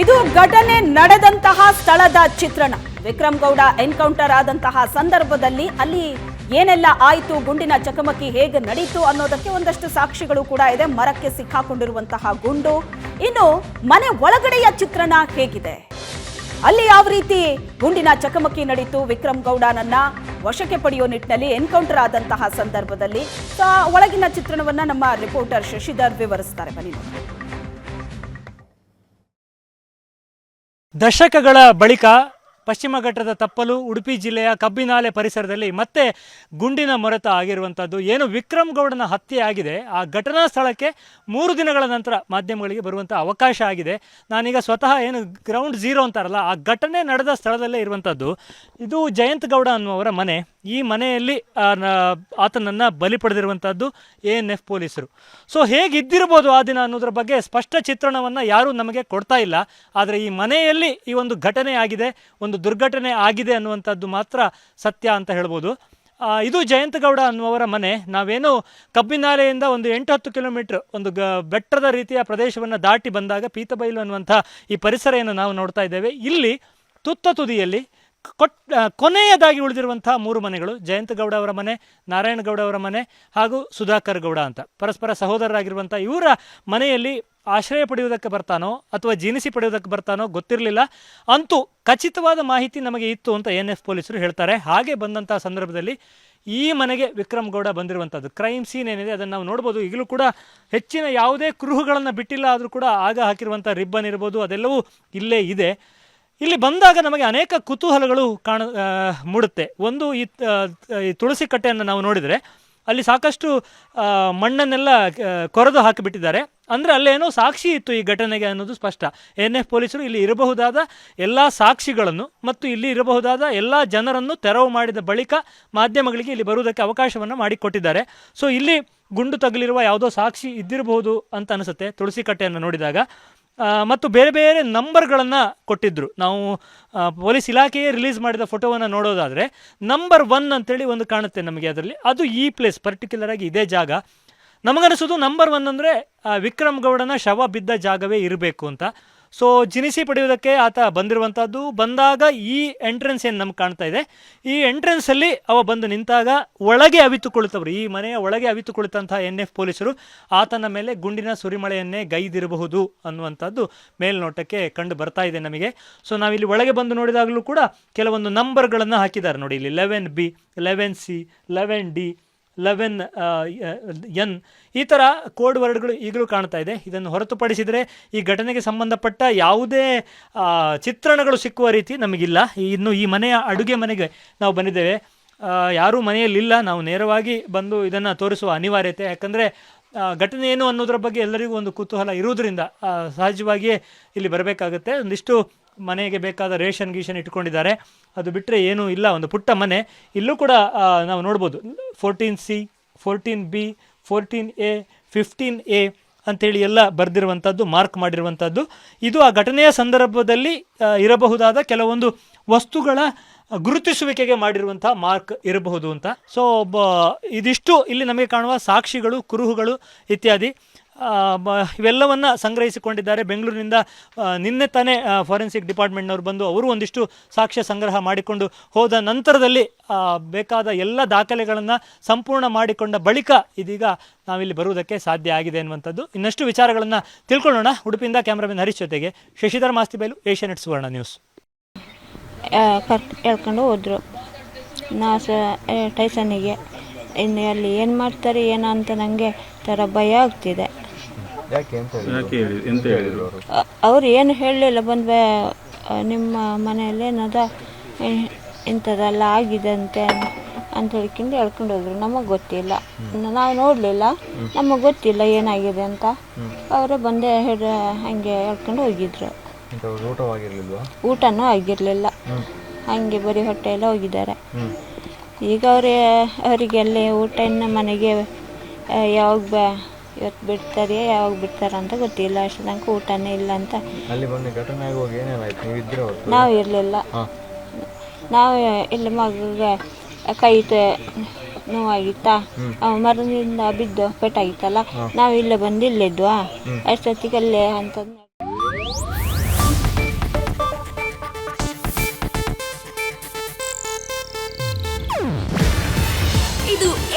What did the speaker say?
ಇದು ಘಟನೆ ನಡೆದಂತಹ ಸ್ಥಳದ ಚಿತ್ರಣ. ವಿಕ್ರಮ್ ಗೌಡ ಎನ್ಕೌಂಟರ್ ಆದಂತಹ ಸಂದರ್ಭದಲ್ಲಿ ಅಲ್ಲಿ ಏನೆಲ್ಲ ಆಯಿತು, ಗುಂಡಿನ ಚಕಮಕಿ ಹೇಗೆ ನಡೀತು ಅನ್ನೋದಕ್ಕೆ ಒಂದಷ್ಟು ಸಾಕ್ಷಿಗಳು ಕೂಡ ಇದೆ. ಮರಕ್ಕೆ ಸಿಕ್ಕಾಕೊಂಡಿರುವಂತಹ ಗುಂಡು. ಇನ್ನು ಮನೆ ಒಳಗಡೆಯ ಚಿತ್ರಣ ಹೇಗಿದೆ? ಅಲ್ಲಿ ಯಾವ ರೀತಿ ಗುಂಡಿನ ಚಕಮಕಿ ನಡೀತು? ವಿಕ್ರಮ್ ಗೌಡನನ್ನ ವಶಕ್ಕೆ ಪಡೆಯೋ ನಿಟ್ಟಿನಲ್ಲಿ ಎನ್ಕೌಂಟರ್ ಆದಂತಹ ಸಂದರ್ಭದಲ್ಲಿ. ಒಳಗಿನ ಚಿತ್ರಣವನ್ನ ನಮ್ಮ ರಿಪೋರ್ಟರ್ ಶಶಿಧರ್ ವಿವರಿಸ್ತಾರೆ. ಬನ್ನಿ ದಶಕಗಳ ಬಳಿಕ ಪಶ್ಚಿಮ ಘಟ್ಟದ ತಪ್ಪಲು ಉಡುಪಿ ಜಿಲ್ಲೆಯ ಕಬ್ಬಿನಾಲೆ ಪರಿಸರದಲ್ಲಿ ಮತ್ತೆ ಗುಂಡಿನ ಮೊರೆತ ಆಗಿರುವಂಥದ್ದು ಏನು ವಿಕ್ರಮ್ ಗೌಡನ ಹತ್ಯೆ ಆಗಿದೆ, ಆ ಘಟನಾ ಸ್ಥಳಕ್ಕೆ ಮೂರು ದಿನಗಳ ನಂತರ ಮಾಧ್ಯಮಗಳಿಗೆ ಬರುವಂಥ ಅವಕಾಶ ಆಗಿದೆ. ನಾನೀಗ ಸ್ವತಃ ಏನು ಗ್ರೌಂಡ್ ಝೀರೋ ಅಂತಾರಲ್ಲ, ಆ ಘಟನೆ ನಡೆದ ಸ್ಥಳದಲ್ಲೇ ಇರುವಂಥದ್ದು ಇದು ಜಯಂತ್ ಗೌಡ ಅನ್ನುವರ ಮನೆ. ಈ ಮನೆಯಲ್ಲಿ ಆತನನ್ನು ಬಲಿ ಪಡೆದಿರುವಂಥದ್ದು ಎ ಎನ್ ಎಫ್ ಪೊಲೀಸರು. ಸೊ, ಹೇಗಿದ್ದಿರ್ಬೋದು ಆ ದಿನ ಅನ್ನೋದ್ರ ಬಗ್ಗೆ ಸ್ಪಷ್ಟ ಚಿತ್ರಣವನ್ನು ಯಾರೂ ನಮಗೆ ಕೊಡ್ತಾ ಇಲ್ಲ. ಆದರೆ ಈ ಮನೆಯಲ್ಲಿ ಈ ಒಂದು ಘಟನೆ ಆಗಿದೆ. ಒಂದು ದುರ್ಘಟನೆ ಆಗಿದೆ ಅನ್ನುವಂಥದ್ದು ಮಾತ್ರ ಸತ್ಯ ಅಂತ ಹೇಳ್ಬೋದು. ಇದು ಜಯಂತಗೌಡ ಅನ್ನುವರ ಮನೆ. ನಾವೇನು ಕಬ್ಬಿನಾಲೆಯಿಂದ ಒಂದು ಎಂಟು ಹತ್ತು ಕಿಲೋಮೀಟ್ರ್ ಒಂದು ಗ, ಬೆಟ್ಟದ ರೀತಿಯ ಪ್ರದೇಶವನ್ನು ದಾಟಿ ಬಂದಾಗ ಪೀತಬೈಲು ಅನ್ನುವಂಥ ಈ ಪರಿಸರ ನಾವು ನೋಡ್ತಾ ಇದ್ದೇವೆ. ಇಲ್ಲಿ ತುತ್ತ ತುದಿಯಲ್ಲಿ ಕೊಟ್ ಕೊನೆಯದಾಗಿ ಉಳಿದಿರುವಂಥ ಮೂರು ಮನೆಗಳು ಜಯಂತಗೌಡ ಅವರ ಮನೆ, ನಾರಾಯಣಗೌಡ ಅವರ ಮನೆ ಹಾಗೂ ಸುಧಾಕರ್ ಗೌಡ ಅಂತ. ಪರಸ್ಪರ ಸಹೋದರರಾಗಿರುವಂಥ ಇವರ ಮನೆಯಲ್ಲಿ ಆಶ್ರಯ ಪಡೆಯುವುದಕ್ಕೆ ಬರ್ತಾನೋ ಅಥವಾ ಜೀನಿಸಿ ಪಡೆಯುವುದಕ್ಕೆ ಬರ್ತಾನೋ ಗೊತ್ತಿರಲಿಲ್ಲ. ಅಂತೂ ಖಚಿತವಾದ ಮಾಹಿತಿ ನಮಗೆ ಇತ್ತು ಅಂತ ಎನ್ ಎಫ್ ಪೊಲೀಸರು ಹೇಳ್ತಾರೆ. ಹಾಗೆ ಬಂದಂಥ ಸಂದರ್ಭದಲ್ಲಿ ಈ ಮನೆಗೆ ವಿಕ್ರಮ್ ಗೌಡ ಬಂದಿರುವಂಥದ್ದು ಕ್ರೈಮ್ ಸೀನ್ ಏನಿದೆ ಅದನ್ನು ನಾವು ನೋಡ್ಬೋದು. ಈಗಲೂ ಕೂಡ ಹೆಚ್ಚಿನ ಯಾವುದೇ ಕುರುಹುಗಳನ್ನು ಬಿಟ್ಟಿಲ್ಲ ಆದರೂ ಕೂಡ ಆಗ ಹಾಕಿರುವಂಥ ರಿಬ್ಬನ್ ಇರ್ಬೋದು, ಅದೆಲ್ಲವೂ ಇಲ್ಲೇ ಇದೆ. ಇಲ್ಲಿ ಬಂದಾಗ ನಮಗೆ ಅನೇಕ ಕುತೂಹಲಗಳು ಕಾಣ ಮೂಡುತ್ತೆ. ಒಂದು ಈ ತುಳಸಿ ಕಟ್ಟೆಯನ್ನು ನಾವು ನೋಡಿದರೆ ಅಲ್ಲಿ ಸಾಕಷ್ಟು ಮಣ್ಣನ್ನೆಲ್ಲ ಕೊರೆದು ಹಾಕಿಬಿಟ್ಟಿದ್ದಾರೆ. ಅಂದರೆ ಅಲ್ಲೇನೋ ಸಾಕ್ಷಿ ಇತ್ತು ಈ ಘಟನೆಗೆ ಅನ್ನೋದು ಸ್ಪಷ್ಟ. ಎನ್ ಎಫ್ ಪೊಲೀಸರು ಇಲ್ಲಿ ಇರಬಹುದಾದ ಎಲ್ಲ ಸಾಕ್ಷಿಗಳನ್ನು ಮತ್ತು ಇಲ್ಲಿ ಇರಬಹುದಾದ ಎಲ್ಲ ಜನರನ್ನು ತೆರವು ಮಾಡಿದ ಬಳಿಕ ಮಾಧ್ಯಮಗಳಿಗೆ ಇಲ್ಲಿ ಬರುವುದಕ್ಕೆ ಅವಕಾಶವನ್ನು ಮಾಡಿಕೊಟ್ಟಿದ್ದಾರೆ. ಸೊ, ಇಲ್ಲಿ ಗುಂಡು ತಗಲಿರುವ ಯಾವುದೋ ಸಾಕ್ಷಿ ಇದ್ದಿರಬಹುದು ಅಂತ ಅನಿಸುತ್ತೆ ತುಳಸಿ ಕಟ್ಟೆಯನ್ನು ನೋಡಿದಾಗ. ಮತ್ತು ಬೇರೆ ಬೇರೆ ನಂಬರ್ಗಳನ್ನು ಕೊಟ್ಟಿದ್ದರು ನಾವು ಪೊಲೀಸ್ ಇಲಾಖೆಯೇ ರಿಲೀಸ್ ಮಾಡಿದ ಫೋಟೋವನ್ನು ನೋಡೋದಾದರೆ ನಂಬರ್ ಒನ್ ಅಂತೇಳಿ ಒಂದು ಕಾಣುತ್ತೆ ನಮಗೆ ಅದರಲ್ಲಿ. ಅದು ಈ ಪ್ಲೇಸ್ ಪರ್ಟಿಕ್ಯುಲರ್ ಆಗಿ ಇದೇ ಜಾಗ. ನಮಗನಿಸೋದು ನಂಬರ್ ಒನ್ ಅಂದರೆ ವಿಕ್ರಮ್ ಗೌಡನ ಶವ ಬಿದ್ದ ಜಾಗವೇ ಇರಬೇಕು ಅಂತ. ಸೊ ಜಿನಿಸಿ ಪಡೆಯುವುದಕ್ಕೆ ಆತ ಬಂದಿರುವಂಥದ್ದು ಬಂದಾಗ ಈ ಎಂಟ್ರೆನ್ಸ್ ಏನು ನಮ್ಗೆ ಕಾಣ್ತಾ ಇದೆ. ಈ ಎಂಟ್ರೆನ್ಸಲ್ಲಿ ಅವ ಬಂದು ನಿಂತಾಗ ಒಳಗೆ ಅವಿತುಕೊಳ್ಳುತ್ತವರು. ಈ ಮನೆಯ ಒಳಗೆ ಅವಿತುಕೊಳ್ಳುತ್ತಂತಹ ಎನ್ ಎಫ್ ಪೊಲೀಸರು ಆತನ ಮೇಲೆ ಗುಂಡಿನ ಸುರಿಮಳೆಯನ್ನೇ ಗೈದಿರಬಹುದು ಅನ್ನುವಂಥದ್ದು ಮೇಲ್ನೋಟಕ್ಕೆ ಕಂಡು ಬರ್ತಾ ಇದೆ ನಮಗೆ. ಸೊ ನಾವಿಲ್ಲಿ ಒಳಗೆ ಬಂದು ನೋಡಿದಾಗಲೂ ಕೂಡ ಕೆಲವೊಂದು ನಂಬರ್ಗಳನ್ನು ಹಾಕಿದ್ದಾರೆ ನೋಡಿ. ಇಲ್ಲಿ eleven B eleven C eleven D eleven N. ಈ ಥರ ಕೋಡ್ ವರ್ಡ್ಗಳು ಈಗಲೂ ಕಾಣ್ತಾ ಇದೆ. ಇದನ್ನು ಹೊರತುಪಡಿಸಿದರೆ ಈ ಘಟನೆಗೆ ಸಂಬಂಧಪಟ್ಟ ಯಾವುದೇ ಚಿತ್ರಣಗಳು ಸಿಕ್ಕುವ ರೀತಿ ನಮಗಿಲ್ಲ. ಇನ್ನು ಈ ಮನೆಯ ಅಡುಗೆ ಮನೆಗೆ ನಾವು ಬಂದಿದ್ದೇವೆ. ಯಾರೂ ಮನೆಯಲ್ಲಿಲ್ಲ. ನಾವು ನೇರವಾಗಿ ಬಂದು ಇದನ್ನು ತೋರಿಸುವ ಅನಿವಾರ್ಯತೆ. ಯಾಕಂದರೆ ಘಟನೆ ಏನು ಅನ್ನೋದ್ರ ಬಗ್ಗೆ ಎಲ್ಲರಿಗೂ ಒಂದು ಕುತೂಹಲ ಇರುವುದರಿಂದ ಸಹಜವಾಗಿಯೇ ಇಲ್ಲಿ ಬರಬೇಕಾಗುತ್ತೆ. ಒಂದಿಷ್ಟು ಮನೆಗೆ ಬೇಕಾದ ರೇಷನ್, ಗೀಷನ್ ಇಟ್ಕೊಂಡಿದ್ದಾರೆ. ಅದು ಬಿಟ್ಟರೆ ಏನೂ ಇಲ್ಲ, ಒಂದು ಪುಟ್ಟ ಮನೆ. ಇಲ್ಲೂ ಕೂಡ ನಾವು ನೋಡ್ಬೋದು. Fourteen C, fourteen B, fourteen A, fifteen A ಅಂಥೇಳಿ ಎಲ್ಲ ಬರೆದಿರುವಂಥದ್ದು ಮಾರ್ಕ್ ಮಾಡಿರುವಂಥದ್ದು ಇದು ಆ ಘಟನೆಯ ಸಂದರ್ಭದಲ್ಲಿ ಇರಬಹುದಾದ ಕೆಲವೊಂದು ವಸ್ತುಗಳ ಗುರುತಿಸುವಿಕೆಗೆ ಮಾಡಿರುವಂಥ ಮಾರ್ಕ್ ಇರಬಹುದು ಅಂತ. ಸೊ ಇದಿಷ್ಟು ಇಲ್ಲಿ ನಮಗೆ ಕಾಣುವ ಸಾಕ್ಷಿಗಳು, ಕುರುಹುಗಳು ಇತ್ಯಾದಿ. ಇವೆಲ್ಲವನ್ನ ಸಂಗ್ರಹಿಸಿಕೊಂಡಿದ್ದಾರೆ. ಬೆಂಗಳೂರಿನಿಂದ ನಿನ್ನೆ ತಾನೇ ಫಾರೆನ್ಸಿಕ್ ಡಿಪಾರ್ಟ್ಮೆಂಟ್ನವರು ಬಂದು ಅವರು ಒಂದಿಷ್ಟು ಸಾಕ್ಷ್ಯ ಸಂಗ್ರಹ ಮಾಡಿಕೊಂಡು ಹೋದ ನಂತರದಲ್ಲಿ ಬೇಕಾದ ಎಲ್ಲ ದಾಖಲೆಗಳನ್ನು ಸಂಪೂರ್ಣ ಮಾಡಿಕೊಂಡ ಬಳಿಕ ಇದೀಗ ನಾವಿಲ್ಲಿ ಬರುವುದಕ್ಕೆ ಸಾಧ್ಯ ಆಗಿದೆ ಅನ್ನುವಂಥದ್ದು. ಇನ್ನಷ್ಟು ವಿಚಾರಗಳನ್ನು ತಿಳ್ಕೊಳ್ಳೋಣ. ಉಡುಪಿಯಿಂದ ಕ್ಯಾಮ್ರಾಮನ್ ಹರೀಶ್ ಜೊತೆಗೆ ಶಶಿಧರ್ ಮಾಸ್ತಿಬೈಲು ಏಷ್ಯಾನೆಟ್ ಸುವರ್ಣ ನ್ಯೂಸ್. ಹೇಳ್ಕೊಂಡು ಹೋದರು. ನಾ ಟೈಸನ್ನಿಗೆ ಇನ್ನು ಅಲ್ಲಿ ಏನು ಮಾಡ್ತಾರೆ, ಏನೋ ಅಂತ ನನಗೆ ಥರ ಭಯ ಆಗ್ತಿದೆ. ಯಾಕೆ ಎಂತ ಯಾಕೆ ಹೇಳಿ ಎಂತ ಹೇಳಿದ್ರು? ಅವರು. ಅವ್ರು ಏನು ಹೇಳಲಿಲ್ಲ ಬಂದ ಬೇ- ನಿಮ್ಮ ಮನೆಯಲ್ಲಿ ಏನದ? ಇಂಥದ್ದೆಲ್ಲ ಆಗಿದೆ ಅಂತೆ ಅಂತ ಹೇಳ್ಕೊಂಡು ಹೇಳ್ಕೊಂಡು ಹೋದ್ರು. ನಮಗೆ ಗೊತ್ತಿಲ್ಲ. ನಾವು ನೋಡಲಿಲ್ಲ. ನಮಗೆ ಗೊತ್ತಿಲ್ಲ ಏನಾಗಿದೆ ಅಂತ. ಅವರೇ ಬಂದೇ ಹೇಳಿ ಹಾಗೆ ಹೇಳ್ಕೊಂಡು ಹೋಗಿದ್ರು. ಊಟವಾಗಿರ್ಲಿಲ್ವಾ? ಊಟನೂ ಆಗಿರಲಿಲ್ಲ. ಹಂಗೆ ಬರೀ ಹೊಟ್ಟೆಯೆಲ್ಲ ಹೋಗಿದ್ದಾರೆ. ಈಗ ಅವರೇ ಅವರಿಗೆಲ್ಲ ಊಟ ಇನ್ನು ಮನೆಗೆ ಯಾವಾಗ ಬ ಇವತ್ತು ಬಿಡ್ತಾರೆ ಯಾವಾಗ ಬಿಡ್ತಾರೆ ಅಂತ ಗೊತ್ತಿಲ್ಲ. ಅಷ್ಟು ತನಕ ಊಟನೇ ಇಲ್ಲ ಅಂತ. ಅಲ್ಲಿ ಬಂದು ಘಟನೆ ಆಗುವಾಗ ಏನೇನಾಯ್ತು ನೀವು ಇದ್ರೆ ನಾವು ಇರಲಿಲ್ಲ. ನಾವು ಇಲ್ಲಿ ಮಗುಗೆ ಕೈ ನೋವಾಗಿತ್ತಾ? ಮರದಿಂದ ಬಿದ್ದು ಪೆಟ್ಟಾಗಿತ್ತಲ್ಲ? ನಾವು ಇಲ್ಲೇ ಬಂದು ಇಲ್ಲಿದ್ವಾ ಅಷ್ಟೊತ್ತಿಗೆ ಅಲ್ಲೇ ಅಂತಂದು